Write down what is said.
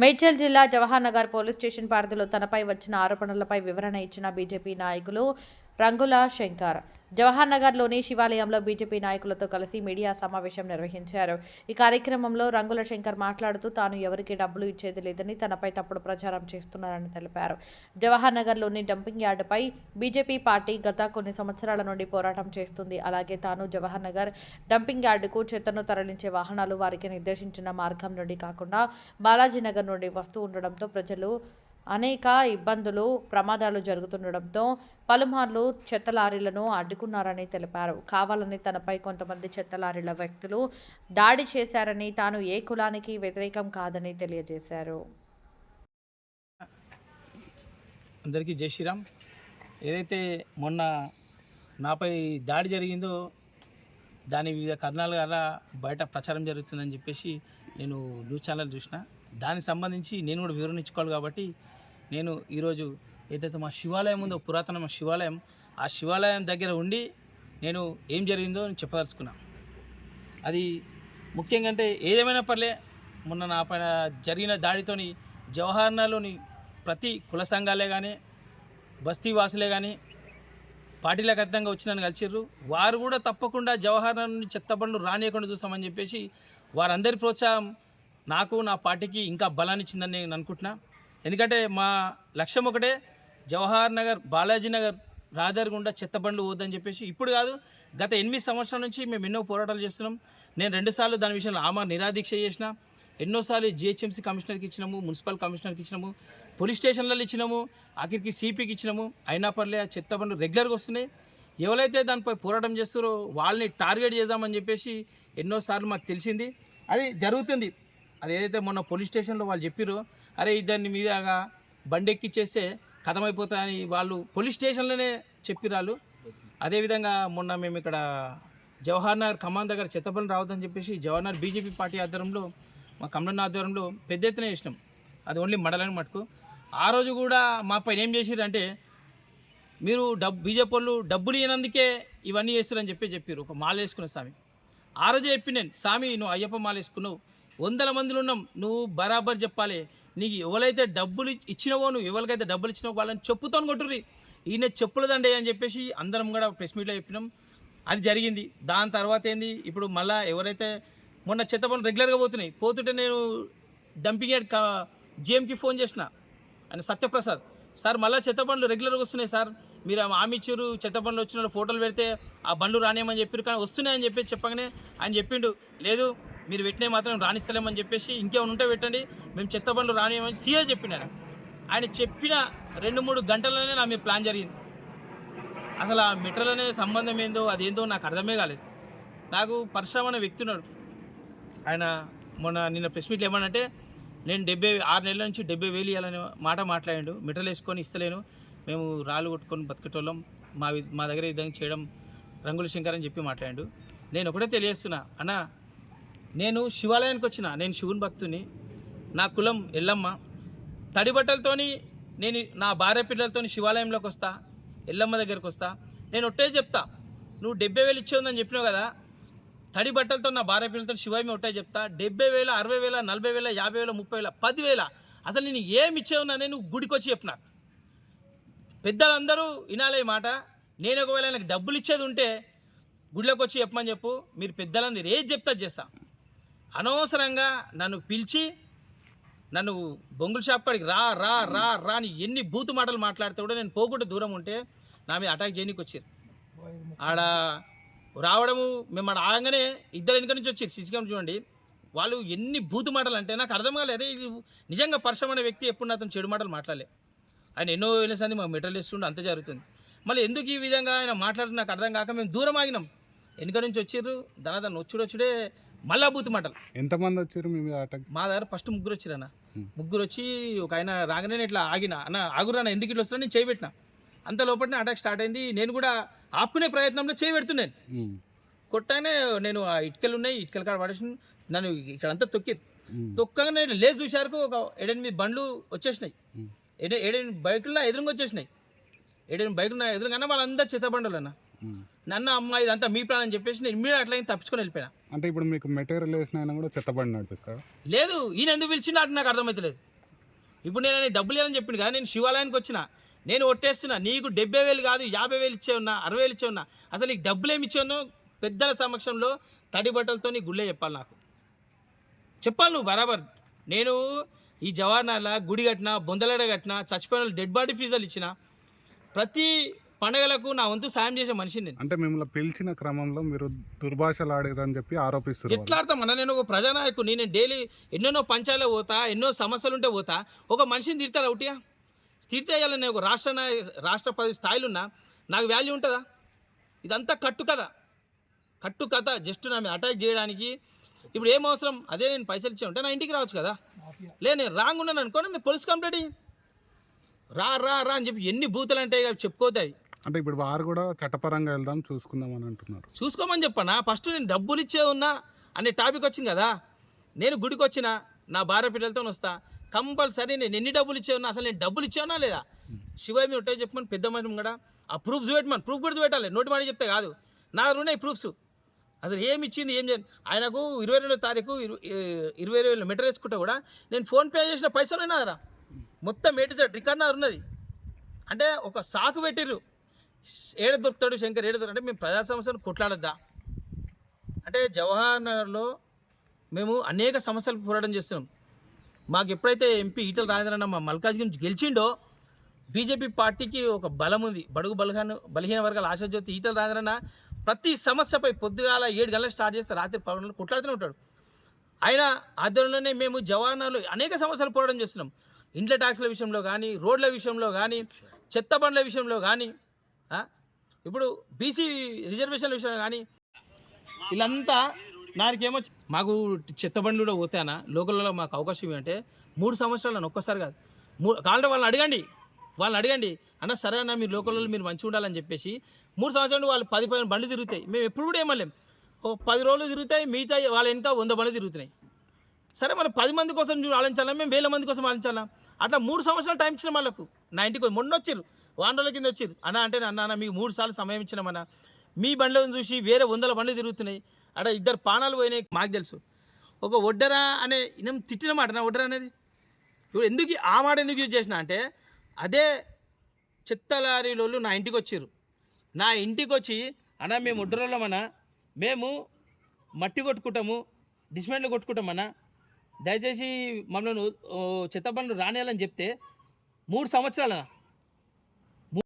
మేడ్చల్ జిల్లా Jawahar Nagar police station పరిధిలో తనపై వచ్చిన ఆరోపణలపై వివరణ ఇచ్చిన బీజేపీ నాయకులు రంగుల శంకర్. జవహర్ నగర్లోని శివాలయంలో బీజేపీ నాయకులతో కలిసి మీడియా సమావేశం నిర్వహించారు. ఈ కార్యక్రమంలో రంగుల శంకర్ మాట్లాడుతూ తాను ఎవరికి డబ్బులు ఇచ్చేది లేదని తనపై తప్పుడు ప్రచారం చేస్తున్నారని తెలిపారు. జవహర్ నగర్లోని డంపింగ్ యార్డుపై బీజేపీ పార్టీ గత కొన్ని సంవత్సరాల నుండి పోరాటం చేస్తుంది. అలాగే తాను జవహర్ నగర్ డంపింగ్ యార్డుకు చెత్తను తరలించే వాహనాలు వారికి నిర్దేశించిన మార్గం నుండి కాకుండా బాలాజీ నగర్ నుండి వస్తూ ఉండడంతో ప్రజలు అనేక ఇబ్బందులు ప్రమాదాలు జరుగుతుండడంతో పలుమార్లు చెత్త లారీలను అడ్డుకున్నారని తెలిపారు. కావాలని తనపై కొంతమంది చెత్త లారీల వ్యక్తులు దాడి చేశారని తాను ఏ కులానికి వ్యతిరేకం కాదని తెలియజేశారు. అందరికీ జై శ్రీరామ్. ఏదైతే మొన్న నాపై దాడి జరిగిందో దాని వివిధ కథనాల ద్వారా బయట ప్రచారం జరుగుతుందని చెప్పేసి నేను న్యూస్ ఛానల్ చూసిన. దానికి సంబంధించి నేను కూడా వివరణ ఇచ్చుకోవాలి కాబట్టి నేను ఈరోజు ఏదైతే మా శివాలయం ఉందో పురాతన మా శివాలయం ఆ శివాలయం దగ్గర ఉండి నేను ఏం జరిగిందో నేను చెప్పదలుచుకున్నా. అది ముఖ్యంగా అంటే ఏదేమైనా పర్లే మొన్న నా పైన జరిగిన దాడితోని జవహర్లాల్లోని ప్రతి కుల సంఘాలే కానీ బస్తీ వాసులే కానీ పార్టీలకు అర్థంగా వచ్చి నన్ను కలిసిర్రు. వారు కూడా తప్పకుండా జవహర్లాల్ నుండి చెత్తబండ్లు రానియకుండా చూసామని చెప్పేసి వారందరి ప్రోత్సాహం నాకు నా పార్టీకి ఇంకా బలాన్ని ఇచ్చిందని నేను అనుకుంటున్నా. ఎందుకంటే మా లక్ష్యం ఒకటే జవహర్ నగర్ బాలాజీ నగర్ రహదారి గుండా చెత్త బండ్లు పోద్దని చెప్పేసి ఇప్పుడు కాదు గత ఎనిమిది సంవత్సరాల నుంచి మేము ఎన్నో పోరాటాలు చేస్తున్నాం. నేను రెండుసార్లు దాని విషయంలో ఆమె నిరాదీక్ష చేసిన ఎన్నోసార్లు జిహెచ్ఎంసీ కమిషనర్కి ఇచ్చినాము మున్సిపల్ కమిషనర్కి ఇచ్చినాము పోలీస్ స్టేషన్లలో ఇచ్చినాము ఆఖరికి సిపికి ఇచ్చినాము అయినా పర్లే ఆ చెత్త బండ్లు రెగ్యులర్గా వస్తున్నాయి. ఎవరైతే దానిపై పోరాటం చేస్తారో వాళ్ళని టార్గెట్ చేద్దామని చెప్పేసి ఎన్నోసార్లు మాకు తెలిసింది. అది జరుగుతుంది. అది ఏదైతే మొన్న పోలీస్ స్టేషన్లో వాళ్ళు చెప్పారో అరే దాన్ని మీదగా బండి ఎక్కిచ్చేస్తే కథమైపోతాయని వాళ్ళు పోలీస్ స్టేషన్లోనే చెప్పిరాళ్ళు అదేవిధంగా మొన్న మేము ఇక్కడ జవహర్ నగర్ ఖమ్మం దగ్గర చెత్తపల్లి రావద్దని చెప్పేసి జవహర్ నగర్ బీజేపీ పార్టీ ఆధ్వర్యంలో మా కమలన్న ఆధ్వర్యంలో పెద్ద ఎత్తున చేసినాం. అది ఓన్లీ మడలని మటుకు. ఆ రోజు కూడా మా పైన ఏం చేసిరంటే మీరు డబ్బు బీజేపీ వాళ్ళు డబ్బులు ఇవ్వనందుకే ఇవన్నీ చేస్తారని చెప్పి చెప్పారు ఒక మాల వేసుకున్న స్వామి. ఆ రోజే చెప్పి నేను స్వామి నువ్వు అయ్యప్ప మాల వేసుకున్నావు వందల మందిలో ఉన్నాం. నువ్వు బరాబర్ చెప్పాలి. నీకు ఎవరైతే డబ్బులు ఇచ్చినవో నువ్వు ఎవరికైతే డబ్బులు ఇచ్చినావో వాళ్ళని చెప్పుతో కొట్టుర్రి. ఈయన చెప్పులదండి అని చెప్పేసి అందరం కూడా ప్రెస్ మీట్లో చెప్పినాం. అది జరిగింది. దాని తర్వాత ఏంది? ఇప్పుడు మళ్ళీ ఎవరైతే మొన్న చెత్త పనులు రెగ్యులర్గా పోతున్నాయి. పోతుంటే నేను డంపింగ్ యార్డ్ జిఎంకి ఫోన్ చేసిన. అని సత్యప్రసాద్ సార్ మళ్ళీ చెత్త బండ్లు రెగ్యులర్గా వస్తున్నాయి సార్. మీరు ఆమె ఇచ్చారు. చెత్త బండ్లు వచ్చిన ఫోటోలు పెడితే ఆ బండ్లు రానేమని చెప్పారు కానీ వస్తున్నాయని చెప్పి చెప్పగానే ఆయన చెప్పిండు. లేదు మీరు పెట్టినవి మాత్రం రాణిస్తలేమని చెప్పేసి ఇంకేమైనా ఉంటే పెట్టండి. మేము చెత్త బండ్లు రానియమని సీఏ చెప్పినారు. ఆయన ఆయన చెప్పిన రెండు మూడు గంటలనే నా మీద ప్లాన్ జరిగింది. అసలు ఆ మెట్రల్ అనే సంబంధం ఏందో అదేందో నాకు అర్థమే కాలేదు. నాకు పరశురామ్ అనే వ్యక్తి ఉన్నాడు. ఆయన మొన్న నిన్న ప్రెస్ మీట్లు ఏమనంటే నేను డెబ్బై ఆరు నెలల నుంచి డెబ్బై వేలు ఇవ్వాలనే మాట మాట్లాడాడు. మెటల్ వేసుకొని ఇస్తలేను. మేము రాళ్ళు కొట్టుకొని బతికేటోళ్ళం. మా మా దగ్గర ఈ విధంగా చేయడం రంగుల శంకర్ అని చెప్పి మాట్లాడాడు. నేను ఒకటే తెలియజేస్తున్నా అన్న నేను శివాలయానికి వచ్చిన నేను శివుని భక్తుని నా కులం ఎల్లమ్మ. తడి బట్టలతోని నేను నా భార్య పిల్లలతోని శివాలయంలోకి వస్తా ఎల్లమ్మ దగ్గరకు వస్తా. నేను ఒట్టే చెప్తా నువ్వు డెబ్బై వేలు ఇచ్చేందని చెప్పినావు కదా తడి బట్టలతో నా భార్య పిల్లలతో శివామి ఒకటే చెప్తా. డెబ్బై వేల అరవై వేల నలభై వేల యాభై వేల ముప్పై వేల పదివేల అసలు నేను ఏమి ఇచ్చేవున్నా నేను గుడికి వచ్చి చెప్పిన. పెద్దలందరూ వినాలే మాట. నేను ఒకవేళ నాకు డబ్బులు ఇచ్చేది ఉంటే గుడిలోకి వచ్చి చెప్పమని చెప్పు. మీరు పెద్దలందరూ ఏది చెప్తా చేస్తాను చేస్తా. అనవసరంగా నన్ను పిలిచి నన్ను బొంగుల షాప్ కాడికి రా రా రా రా అని ఎన్ని బూతు మాటలు మాట్లాడితే కూడా నేను పోకుండా దూరం ఉంటే నా మీద అటాక్ చేయనీకి వచ్చారు. ఆడ రావడము మేము ఆడ ఆగంగానే ఇద్దరు వెనుక నుంచి వచ్చారు సీసీ కెమెరా చూడండి. వాళ్ళు ఎన్ని బూతు మాటలు అంటే నాకు అర్థం కాలేదు. నిజంగా పర్షం అనే వ్యక్తి ఎప్పుడు నాతో చెడు మాటలు మాట్లాడలే. ఆయన ఎన్నో వేల సంది మాకు మెటల్ ఇస్తుండే అంత జరుగుతుంది. మళ్ళీ ఎందుకు ఈ విధంగా ఆయన మాట్లాడుతూ నాకు అర్థం కాక మేము దూరం ఆగినాం. వెనుక నుంచి వచ్చారు దాని దాన్ని వచ్చుడే మళ్ళా బూతు మాటలు ఎంతమంది వచ్చారు మీ మీద అటాక్ మా దగ్గర ఫస్ట్ ముగ్గురు వచ్చిరన్న ముగ్గురు వచ్చి ఒక ఆయన రాగానే నేను ఇట్లా ఆగిన అన్న ఆగురాన్న ఎందుకు ఇట్లా వస్తున్నా నేను చేయబెట్టిన. అంత లోపలనే అటాక్ స్టార్ట్ అయింది. నేను కూడా ఆపుకునే ప్రయత్నంలో చేయబెడుతున్నాను ఉమ్. కొట్టానే నేను ఆ ఇటుకలు ఉన్నాయి ఇటుకల కాడ పడేసి నన్ను ఇక్కడంతా తొక్కిరు ఉమ్. తొక్కగానే లేచి చూశారు ఒక ఏడెనిమిది బండ్లు వచ్చేసినాయి. ఏడెనిమిది బైకులు నా ఎదురుగా వచ్చేసినాయి. ఏడెనిమిది బైకులు నా ఎదురుగా వాళ్ళందరూ చెత్త బండ్లు అన్న. నన్ను అమ్మ ఇదంతా మీ ప్లాన్ అని చెప్పేసి నేను ఇమ్మీడియట్ అట్లా తప్పించుకొని వెళ్ళిపోయినా. అంటే ఇప్పుడు మీకు మెటీరియల్ వేసిన ఆయన కూడా చెత్తబండి నడిపిస్తాడు లేదు ఈయన ఎందుకు పిలిచిండు అంటే నాకు అర్థమవుతలేదు ఇప్పుడు నేను డబ్బులు లేదని చెప్పింది కానీ నేను శివాలయానికి వచ్చిన. నేను ఒట్టేస్తున్నా నీకు డెబ్బై వేలు కాదు యాభై వేలు ఇచ్చే ఉన్నా అరవై వేలు ఇచ్చే ఉన్నా. అసలు నీకు డబ్బులు ఏమి ఇచ్చే పెద్దల సమక్షంలో తడి బట్టలతో నీ గుళ్ళే చెప్పాలి నాకు. చెప్పాలి నువ్వు బరాబర్. నేను ఈ జవాహర్లాల గుడి కట్టిన బొందలడ కట్టిన చచ్చిపోయిన డెడ్ బాడీ ఫీజులు ఇచ్చిన ప్రతి పండగలకు నా వంతు సాయం చేసే మనిషిని నేను. అంటే మిమ్మల్ని పిలిచిన క్రమంలో మీరు దుర్భాషలు ఆడారని చెప్పి ఆరోపిస్తున్నారు ఎట్లా ఆడతామన్నా నేను ఒక ప్రజానాయకుని నేను డైలీ ఎన్నెన్నో పంచాయలో పోతా ఎన్నో సమస్యలు ఉంటే పోతా ఒక మనిషిని తిడతారు ఒకటిగా తిడితే నేను ఒక రాష్ట్ర నాయ రాష్ట్ర పది స్థాయిలు ఉన్నా నాకు వాల్యూ ఉంటుందా? ఇదంతా కట్టు కథ. కట్టు కథ జస్ట్ నా మీద అటాక్ చేయడానికి. ఇప్పుడు ఏం అవసరం? అదే నేను పైసలు ఇచ్చా ఉంటే నా ఇంటికి రావచ్చు కదా. లే నేను రాంగ్ ఉన్నాను అనుకోండి మీరు పోలీస్ కంప్లైంట్. రా రా రా అని చెప్పి ఎన్ని బూతులు అంటే చెప్పుకోతాయి. అంటే ఇప్పుడు వారు కూడా చట్టపరంగా వెళ్దాం చూసుకుందాం అని అంటున్నారు. చూసుకోమని చెప్పనా? ఫస్ట్ నేను డబ్బులు ఇచ్చే ఉన్నా అనే టాపిక్ వచ్చింది కదా. నేను గుడికి వచ్చిన నా భార్య పిల్లలతో వస్తా. కంపల్సరీ నేను ఎన్ని డబ్బులు ఇచ్చే ఉన్నా అసలు నేను డబ్బులు ఇచ్చే ఉన్నా లేదా? శివయ్య మీరు ఉంటాయి చెప్పమని పెద్ద మనిషి కూడా ఆ ప్రూఫ్స్ పెట్టమని ప్రూఫ్ కూడా పెట్టాలి. నోటి మాట చెప్తే కాదు. నా ఉన్నాయి ప్రూఫ్స్ అసలు ఏమి ఇచ్చింది ఏం చేయాలి ఆయనకు ఇరవై రెండో తారీఖు ఇరు- ఇరవై వేలు మీటర్ వేసుకుంటే కూడా నేను ఫోన్పే చేసిన పైసలు నాదరా మొత్తం ఏటి సార్ రికార్డ్ నాది ఉన్నది. అంటే ఒక సాకు పెట్టిర్రు. ఏడ దొరుకుతాడు శంకర్ ఏడ దొరుకుతాడు అంటే మేము ప్రజా సమస్యలు కొట్లాడద్దా? అంటే జవహర్ నగర్లో మేము అనేక సమస్యలు పోరాటం చేస్తున్నాం. మాకు ఎప్పుడైతే ఎంపీ ఈటల రాజేంద్రన్న మా మల్కాజ్ గురించి గెలిచిండో బీజేపీ పార్టీకి ఒక బలం ఉంది. బడుగు బలహీన బలహీన వర్గాల ఆశాజ్యోతి ఈటల రాజేంద్రన్న ప్రతి సమస్యపై పొద్దుగాల ఏడు గంటలకు స్టార్ట్ చేస్తే రాత్రి పదకొండు కొట్లాడుతూనే ఉంటాడు. ఆయన ఆధ్వర్యంలోనే మేము జవానాలు అనేక సమస్యలు పోరాటం చేస్తున్నాం. ఇండ్ల ట్యాక్స్ల విషయంలో కానీ రోడ్ల విషయంలో కానీ చెత్త బండ్ల విషయంలో కానీ ఇప్పుడు బీసీ రిజర్వేషన్ల విషయంలో కానీ వీళ్ళంతా నాకేమో మాకు చెత్త బండ్లు కూడా పోతానా లోకల్లో మాకు అవకాశం ఏమంటే మూడు సంవత్సరాలు ఒక్కసారి కాదు. మూ కావాలంటే వాళ్ళని అడగండి. వాళ్ళని అడగండి. అన్న సరే అన్న మీరు లోకల్లో మీరు మంచిగా ఉండాలని చెప్పేసి మూడు సంవత్సరాలు వాళ్ళు పది పది బండ్లు తిరుగుతాయి. మేము ఎప్పుడు కూడా ఏమలేం ఓ పది రోజులు తిరుగుతాయి మిగతా వాళ్ళ వెనక వంద బండ్లు తిరుగుతున్నాయి. సరే మనం పది మంది కోసం ఆలోచించాలా? మేము వేల మంది కోసం ఆలోచించాలా? అట్లా మూడు సంవత్సరాలు టైం ఇచ్చిన వాళ్ళకు. నా ఇంటికి మొన్న వచ్చారు వారం రోజుల కింద వచ్చారు అన్న అంటే అన్న మీకు మూడు సార్లు సమయం ఇచ్చినామన్న మీ బండ్లను చూసి వేరే వందల బండ్లు తిరుగుతున్నాయి. అక్కడ ఇద్దరు పానాలు పోయినాయి మాకు తెలుసు. ఒక ఒడ్డరా అనే నేను తిట్టిన మాట నా ఒడ్డరా అనేది? ఇప్పుడు ఎందుకు ఆ మాట ఎందుకు యూజ్ చేసిన అంటే అదే చెత్త లారీలోళ్ళు నా ఇంటికి వచ్చారు. నా ఇంటికి వచ్చి అన్న మేము ఒడ్డరోళ్ళమన్నా మేము మట్టి కొట్టుకుంటాము డిస్మెంట్లు కొట్టుకుంటామన్నా దయచేసి మమ్మల్ని ఓ చెత్త పనులు రానేయాలని చెప్తే మూడు సంవత్సరాలనా